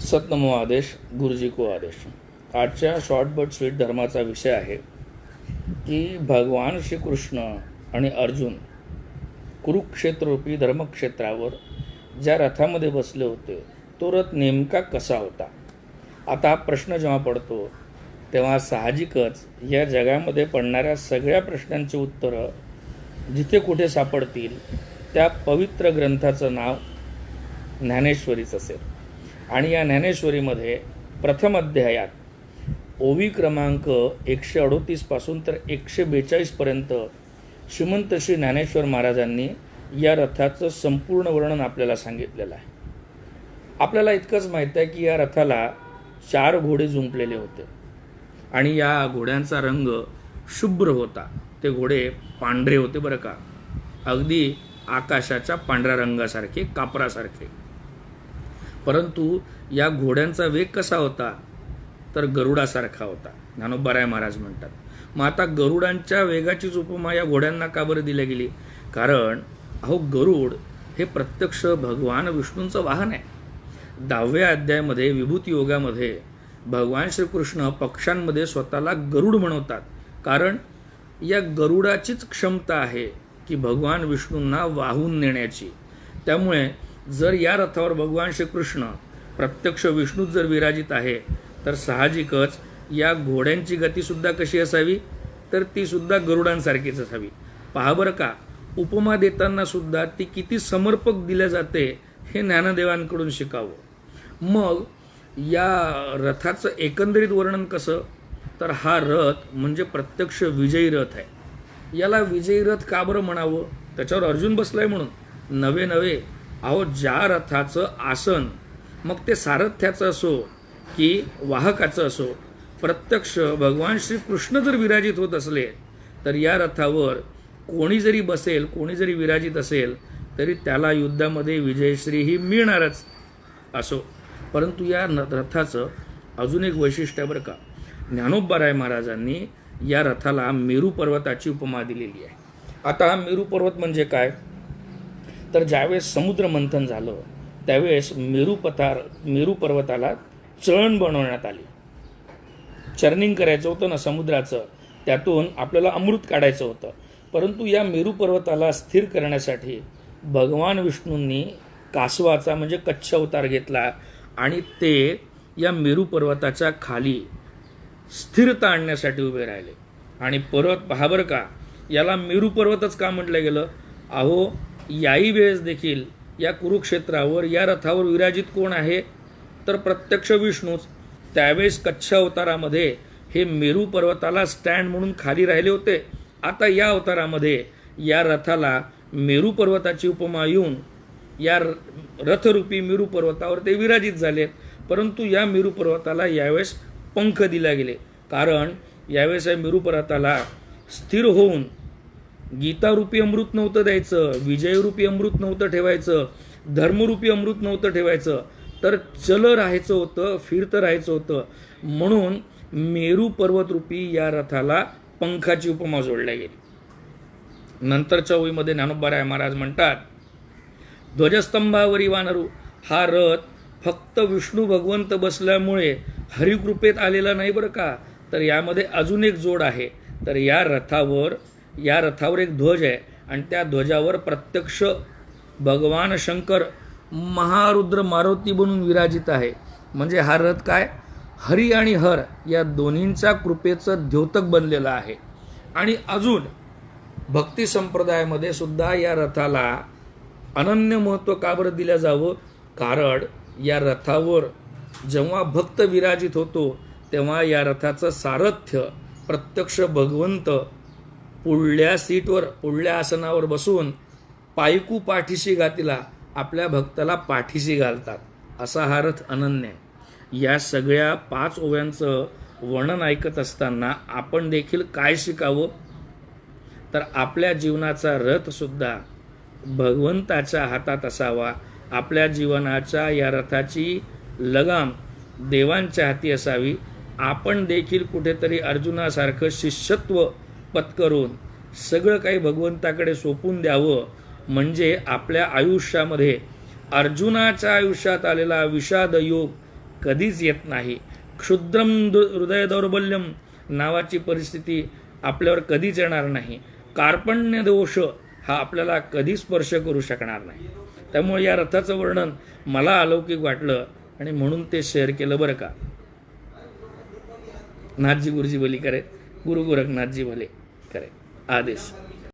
सतनमो आदेश गुरुजी को आदेश. आजच्या शॉर्ट बट स्वीट धर्माचा विषय आहे की भगवान श्रीकृष्ण आणि अर्जुन कुरुक्षेत्ररूपी धर्मक्षेत्रावर ज्या रथामध्ये बसले होते तो रथ नेमका कसा होता? आता हा प्रश्न जेव्हा पडतो तेव्हा साहजिकच या जगामध्ये पडणाऱ्या सगळ्या प्रश्नांची उत्तरं जिथे कुठे सापडतील त्या पवित्र ग्रंथाचं नाव ज्ञानेश्वरीच असेल. आणि या ज्ञानेश्वरीमध्ये प्रथम अध्यायात ओवी क्रमांक एकशे अडोतीसपासून तर एकशे बेचाळीसपर्यंत श्रीमंत श्री ज्ञानेश्वर महाराजांनी या रथाचं संपूर्ण वर्णन आपल्याला सांगितलेलं आहे. आपल्याला इतकंच माहीत आहे की या रथाला चार घोडे जुंपलेले होते आणि या घोड्यांचा रंग शुभ्र होता. ते घोडे पांढरे होते बरं का. अगदी आकाशाच्या पांढऱ्या रंगासारखे कापरासारखे. परंतु या घोड्यांचा वेग कसा होता? तर गरुडासारखा होता. ज्ञानोबाराय महाराज म्हणतात. मग आता गरुडांच्या वेगाचीच उपमा या घोड्यांना का बरं दिल्या गेली? कारण अहो गरुड हे प्रत्यक्ष भगवान विष्णूंचं वाहन आहे. दहाव्या अध्यायामध्ये विभूती योगामध्ये भगवान श्रीकृष्ण पक्षांमध्ये स्वतःला गरुड म्हणवतात कारण या गरुडाचीच क्षमता आहे की भगवान विष्णूंना वाहून नेण्याची. त्यामुळे जर या रथावर भगवान श्रीकृष्ण प्रत्यक्ष विष्णूच जर विराजित आहे तर साहजिकच या घोड्यांची गतीसुद्धा कशी असावी? तर तीसुद्धा गरुडांसारखीच असावी. पहा बरं का उपमा देताना सुद्धा ती किती समर्पक दिल्या जाते हे ज्ञानदेवांकडून शिकावं. मग या रथाचं एकंदरीत वर्णन कसं? तर हा रथ म्हणजे प्रत्यक्ष विजयी रथ आहे. याला विजयी रथ का बरं म्हणावं? त्याच्यावर अर्जुन बसलाय म्हणून. नवे नवे अहो ज्या रथाचं आसन मग ते सारथ्याचं असो की वाहकाचं असो प्रत्यक्ष भगवान श्रीकृष्ण जर विराजित होत असले तर या रथावर कोणी जरी बसेल कोणी जरी विराजित असेल तरी त्याला युद्धामध्ये विजयश्री ही मिळणारच असो. परंतु या रथाचं अजून एक वैशिष्ट्य बरं का. ज्ञानोबाराय महाराजांनी या रथाला मेरू पर्वताची उपमा दिलेली आहे. आता मेरू पर्वत म्हणजे काय? तर ज्यावेळेस समुद्र मंथन झालं त्यावेळेस मेरू पथार मेरू पर्वताला चळण बनवण्यात आली. चर्निंग करायचं होतं ना समुद्राचं त्यातून आपल्याला अमृत काढायचं होतं. परंतु या मेरू पर्वताला स्थिर करण्यासाठी भगवान विष्णूंनी कासवाचा म्हणजे कच्छ अवतार घेतला आणि ते या मेरू पर्वताच्या खाली स्थिरता आणण्यासाठी उभे राहिले. आणि पर्वत पहा बरं का याला मेरू पर्वतच का म्हटलं गेलं? अहो याही वेळेस देखील या कुरुक्षेत्रावर या रथावर विराजित कोण आहे? तर प्रत्यक्ष विष्णूच. त्यावेळेस कच्छ अवतारामध्ये हे मेरू पर्वताला स्टँड म्हणून खाली राहिले होते. आता या अवतारामध्ये या रथाला मेरू पर्वताची उपमा येऊन या रथरूपी मेरू पर्वतावर ते विराजित झाले. परंतु या मेरू पर्वताला यावेळेस पंख दिला गेले. कारण यावेळेस या मेरू पर्वताला स्थिर होऊन गीतारूपी अमृत नव्हतं द्यायचं विजयरूपी अमृत नव्हतं ठेवायचं धर्मरूपी अमृत नव्हतं ठेवायचं. तर चल राहायचं होतं फिरतं राहायचं होतं. म्हणून मेरू पर्वतरूपी या रथाला पंखाची उपमा जोडल्या गेली. नंतरच्या ओळीमध्ये ज्ञानोबाराय महाराज म्हणतात ध्वजस्तंभावरी वानरू हा रथ फक्त विष्णू भगवंत बसल्यामुळे हरिकृपेत आलेला नाही बरं का? तर यामध्ये अजून एक जोड आहे. तर या रथावर या रथावर एक ध्वज आहे आणि त्या ध्वजावर प्रत्यक्ष भगवान शंकर महारुद्र मारुती बनून विराजित आहे. म्हणजे हा रथ काय? हरी आणि हर या दोन्हींच्या कृपेचं द्योतक बनलेलं आहे. आणि अजून भक्ती संप्रदायामध्ये सुद्धा या रथाला अनन्य महत्त्व का बरं दिलं जावं? कारण या रथावर जेव्हा भक्त विराजित होतो तेव्हा या रथाचं सारथ्य प्रत्यक्ष भगवंत पुढल्या सीटवर पुढल्या आसनावर बसून पायकू पाठीशी घातीला आपल्या भक्ताला पाठीशी घालतात. असा हा रथ अनन्य या सगळ्या पाच ओव्यांचं वर्णन ऐकत असताना आपण देखील काय शिकावं? तर आपल्या जीवनाचा रथसुद्धा भगवंताच्या हातात असावा. आपल्या जीवनाच्या या रथाची लगाम देवांच्या हाती असावी. आपण देखील कुठेतरी अर्जुनासारखं शिष्यत्व पत्करून सगळं काही भगवंताकडे सोपून द्यावं म्हणजे आपल्या आयुष्यामध्ये अर्जुनाच्या आयुष्यात आलेला विषाद योग कधीच येत नाही. क्षुद्रम हृदय दौर्बल्यम नावाची परिस्थिती आपल्यावर कधीच येणार नाही. कार्पण्य दोष हा आपल्याला कधी स्पर्श करू शकणार नाही. त्यामुळे या रथाचं वर्णन मला अलौकिक वाटलं आणि म्हणून ते शेअर केलं बरं का. नाथजी गुरुजी भली करे गुरु गोरखनाथजी भले. करे आदेश